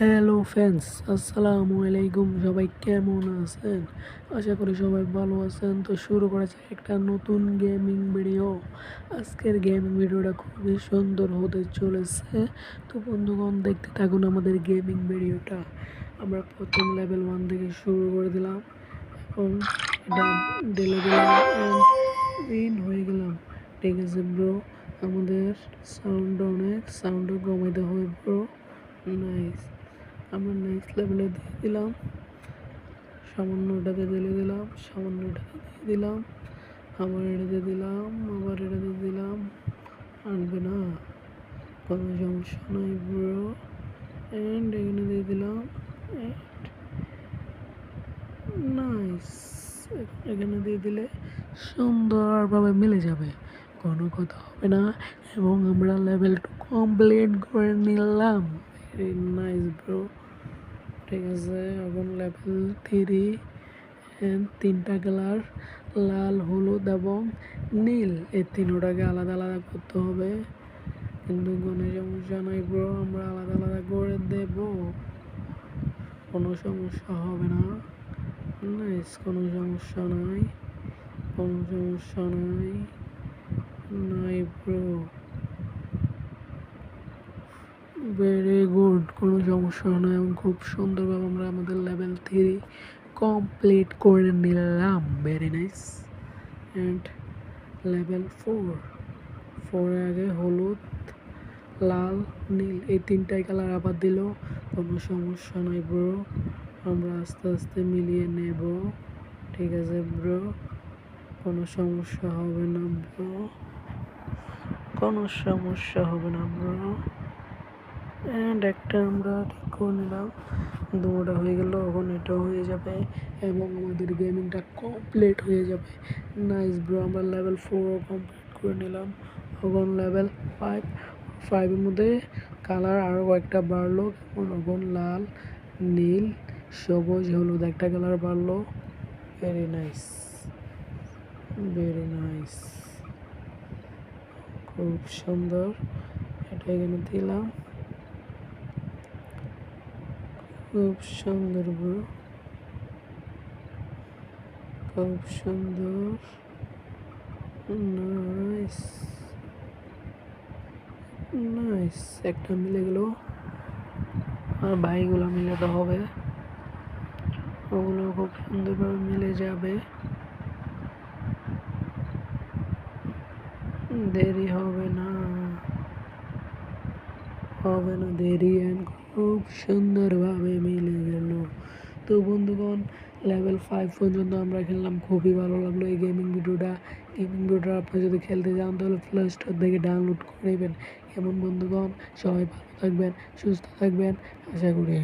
Hello fans আসসালামু আলাইকুম, সবাই কেমন আছেন? আশা করি সবাই ভালো আছেন। তো শুরু করেছে একটা নতুন গেমিং ভিডিও আজকের গেমিং ভিডিওটা খুবই সুন্দর হতে চলেছে। তো বন্ধুগণ, দেখতে থাকুন আমাদের গেমিং ভিডিওটা আমরা প্রথম লেভেল ওয়ান থেকে শুরু করে দিলাম এবং উইন হয়ে গেলাম। ঠিক আছে ব্রো আমাদের সাউন্ড অনেক সাউন্ডও কমাইতে হবে ব্রো নাইস আমরা নেক্সট লেভেলে দিয়ে দিলাম। সামান্য এটাতে দিলে দিলাম, সামান্য এটাতে দিয়ে দিলাম। আবার এটাতে দিলাম, আবার এটাতে দিলাম। আনবে না। কোনো সমস্যা নাই ব্রো অ্যান্ড এখানে দিয়ে দিলাম। নাইস এখানে দিয়ে দিলে সুন্দরভাবে মিলে যাবে। কোনো কথা হবে না। এবং আমরা লেভেল টু কমপ্লিট করে নিলাম। ভেরি নাইস ব্রো ঠিক আছে, এখন লেভেল থ্রি তিনটা কালার লাল, হলুদ এবং নীল। এই তিনোটাকে আলাদা আলাদা করতে হবে। কিন্তু কোনো সমস্যা নাই ব্রো আমরা আলাদা আলাদা করে দেব। কোনো সমস্যা হবে না। নাইস কোনো সমস্যা নাই। কোনো সমস্যা নাই। নাই ব্রো ভেরি গুড কোনো সমস্যা নয় এবং খুব সুন্দরভাবে আমরা আমাদের লেভেল থ্রি কমপ্লিট করে নিলাম। Very nice and level four ফোরে আগে হলুদ, লাল, নীল, এই তিনটাই কালার আবার দিল। কোনো সমস্যা নয় ব্রো আমরা আস্তে আস্তে মিলিয়ে নেব। ঠিক আছে ব্রো কোনো সমস্যা হবে না ব্রো কোনো সমস্যা হবে না ব্রো অ্যান্ড একটা আমরা ঠিক করে নিলাম। দুটা হয়ে গেল, এখন এটাও হয়ে যাবে। এবং আমাদের গেমিংটা কমপ্লিট হয়ে যাবে। নাইস ব্রো আমরা লেভেল ফোর কমপ্লিট করে নিলাম। এখন লেভেল ফাইভ ফাইভের মধ্যে কালার আরও কয়েকটা বাড়লো। যেমন এখন লাল, নীল, সবুজ, হলুদ একটা কালার বাড়লো। ভেরি নাইস ভেরি নাইস খুব সুন্দর। এটা এখানে দিলাম। খুব সুন্দর ব্রো খুব সুন্দর। নাইস নাইস একটা মিলে গেল। আর ভাইগুলো মিলাতে হবে। ওগুলো খুব সুন্দরভাবে মিলে যাবে। দেরি হবে না। হবে না, দেরি অ্যান্ড খুব সুন্দরভাবে মিলে গেল তো বন্ধুগণ লেভেল ফাইভ পর্যন্ত আমরা খেললাম, খুবই ভালো লাগল এই গেমিং ভিডিওটা। গেমিং ভিডিওটা আপনি যদি খেলতে চান, তাহলে প্লে স্টোর থেকে ডাউনলোড করে নেবেন। এমন বন্ধুগণ? সবাই ভালো থাকবেন, সুস্থ থাকবেন, আশা করি।